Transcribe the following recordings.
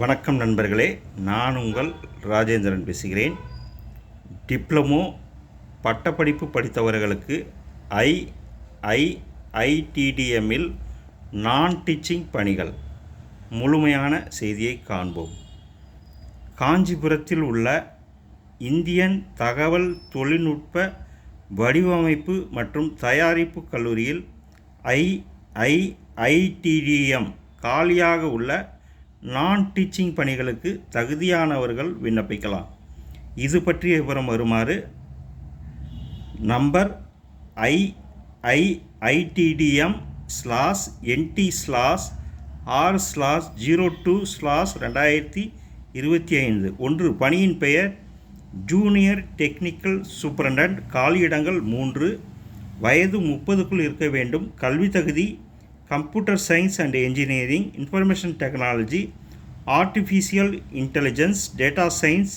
வணக்கம் நண்பர்களே நான் உங்கள் ராஜேந்திரன் பேசுகிறேன். டிப்ளமோ பட்டப்படிப்பு படித்தவர்களுக்கு ஐஐஐடிடிஎம்மில் நான் டீச்சிங் பணிகள் முழுமையான செய்தியை காண்போம். காஞ்சிபுரத்தில் உள்ள இந்தியன் தகவல் தொழில்நுட்ப வடிவமைப்பு மற்றும் தயாரிப்பு கல்லூரியில் ஐஐஐடிடிஎம் காலியாக உள்ள நான் டீச்சிங் பணிகளுக்கு தகுதியானவர்கள் விண்ணப்பிக்கலாம். இது பற்றிய விவரம் வருமாறு number IIITDM slash ND slash R slash zero two slash ரெண்டாயிரத்தி இருபத்தி ஐந்து. ஒன்று பணியின் பெயர் ஜூனியர் டெக்னிக்கல் சூப்பரண்டன்ட் காலியிடங்கள் மூன்று வயது முப்பதுக்குள் இருக்க வேண்டும் கல்வி தகுதி computer science and engineering information technology artificial intelligence data science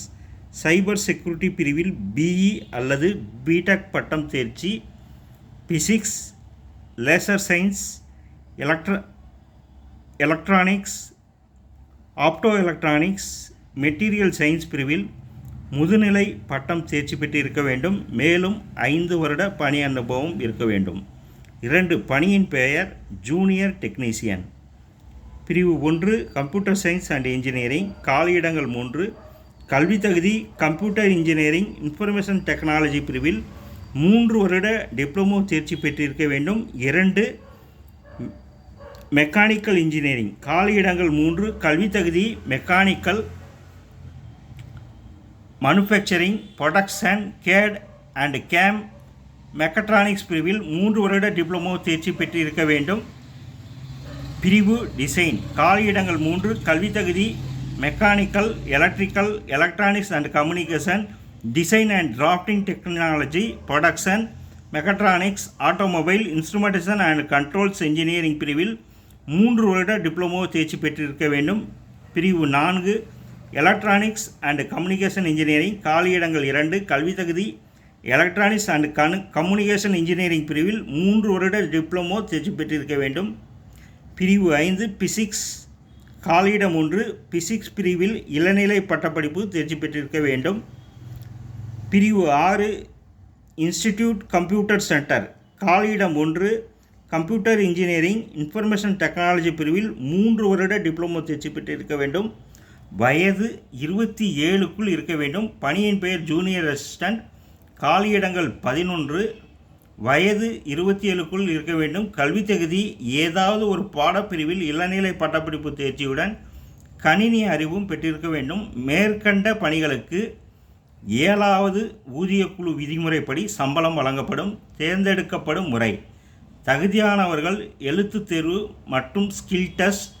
cyber security பிரிவில் பிஇ அல்லது பிடெக் பட்டம் தேர்ச்சி physics laser science electro electronics opto electronics material science பிரிவில் முதுநிலை பட்டம் தேர்ச்சி பெற்று இருக்க வேண்டும். மேலும் ஐந்து வருட பணி அனுபவம் இருக்க வேண்டும். இரண்டு பணியின் பெயர் ஜூனியர் டெக்னீசியன் பிரிவு ஒன்று கம்ப்யூட்டர் சயின்ஸ் அண்ட் இன்ஜினியரிங் காலியிடங்கள் மூன்று கல்வி தகுதி கம்ப்யூட்டர் இன்ஜினியரிங் இன்ஃபர்மேஷன் டெக்னாலஜி பிரிவில் மூன்று வருட டிப்ளமோ தேர்ச்சி பெற்றிருக்க வேண்டும். இரண்டு மெக்கானிக்கல் இன்ஜினியரிங் காலியிடங்கள் மூன்று கல்வி தகுதி mechanical manufacturing production CAD and CAM mechatronics பிரிவில் மூன்று வருட டிப்ளமோ தேர்ச்சி பெற்றிருக்க வேண்டும். பிரிவு டிசைன் காலியிடங்கள் மூன்று கல்வி தகுதி mechanical electrical electronics and communication design and drafting technology production mechatronics automobile instrumentation and controls engineering பிரிவில் மூன்று வருட டிப்ளமோ தேர்ச்சி பெற்றிருக்க வேண்டும். பிரிவு நான்கு எலக்ட்ரானிக்ஸ் அண்ட் கம்யூனிகேஷன் இன்ஜினியரிங் காலியிடங்கள் இரண்டு கல்வி தகுதி எலக்ட்ரானிக்ஸ் அண்ட் கனு கம்யூனிகேஷன் இன்ஜினியரிங் பிரிவில் மூன்று வருட டிப்ளமோ தேர்ச்சி பெற்றிருக்க வேண்டும். பிரிவு ஐந்து பிசிக்ஸ் காலியிடம் ஒன்று பிசிக்ஸ் பிரிவில் இளநிலை பட்டப்படிப்பு தேர்ச்சி பெற்றிருக்க வேண்டும். பிரிவு ஆறு இன்ஸ்டிடியூட் கம்ப்யூட்டர் சென்டர் காலியிடம் ஒன்று கம்ப்யூட்டர் இன்ஜினியரிங் இன்ஃபர்மேஷன் டெக்னாலஜி பிரிவில் மூன்று வருட டிப்ளமோ தேர்ச்சி பெற்றிருக்க வேண்டும். வயது இருபத்தி ஏழுக்குள் இருக்க வேண்டும். பணியின் பெயர் ஜூனியர் அசிஸ்டண்ட் காலியிடங்கள் பதினொன்று வயது இருபத்தி ஏழுக்குள் இருக்க வேண்டும். கல்வி தகுதி ஏதாவது ஒரு பாடப்பிரிவில் இளநிலை பட்டப்படிப்பு தேர்ச்சியுடன் கணினி அறிவும் பெற்றிருக்க வேண்டும். மேற்கண்ட பணிகளுக்கு ஏழாவது ஊதியக்குழு விதிமுறைப்படி சம்பளம் வழங்கப்படும். தேர்ந்தெடுக்கப்படும் முறை. தகுதியானவர்கள் எழுத்துத் தேர்வு மற்றும் ஸ்கில் டெஸ்ட்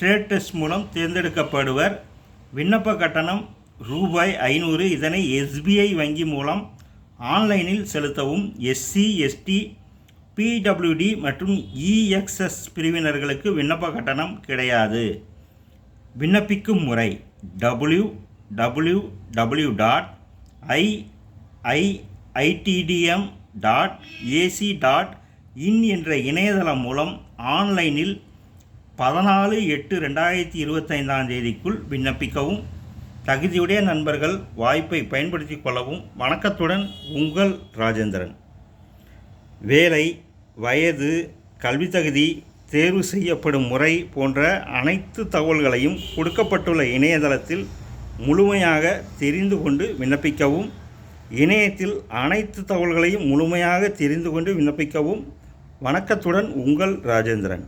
ட்ரேட் டெஸ்ட் மூலம் தேர்ந்தெடுக்கப்படுவர். விண்ணப்ப கட்டணம் ரூபாய் ஐநூறு. இதனை எஸ்பிஐ வங்கி மூலம் ஆன்லைனில் செலுத்தவும் எஸ்சி எஸ்டி பிடபிள்யூடி மற்றும் இஎக்ஸ்எஸ் பிரிவினர்களுக்கு விண்ணப்ப கட்டணம் கிடையாது. விண்ணப்பிக்கும் முறை W W W dot IIITDM dot AC dot IN என்ற இணையதளம் மூலம் ஆன்லைனில் பதினாலு எட்டு ரெண்டாயிரத்தி இருபத்தைந்தாம் தேதிக்குள் விண்ணப்பிக்கவும் தகுதியுடைய நண்பர்கள் வாய்ப்பை பயன்படுத்தி கொள்ளவும் வணக்கத்துடன் உங்கள் ராஜேந்திரன். வேலை வயது கல்வி தகுதி தேர்வு செய்யப்படும் முறை போன்ற அனைத்து தகவல்களையும் கொடுக்கப்பட்டுள்ள இணையதளத்தில் முழுமையாக தெரிந்து கொண்டு விண்ணப்பிக்கவும் இணையத்தில் அனைத்து தகவல்களையும் முழுமையாக தெரிந்து கொண்டு விண்ணப்பிக்கவும் வணக்கத்துடன் உங்கள் ராஜேந்திரன்.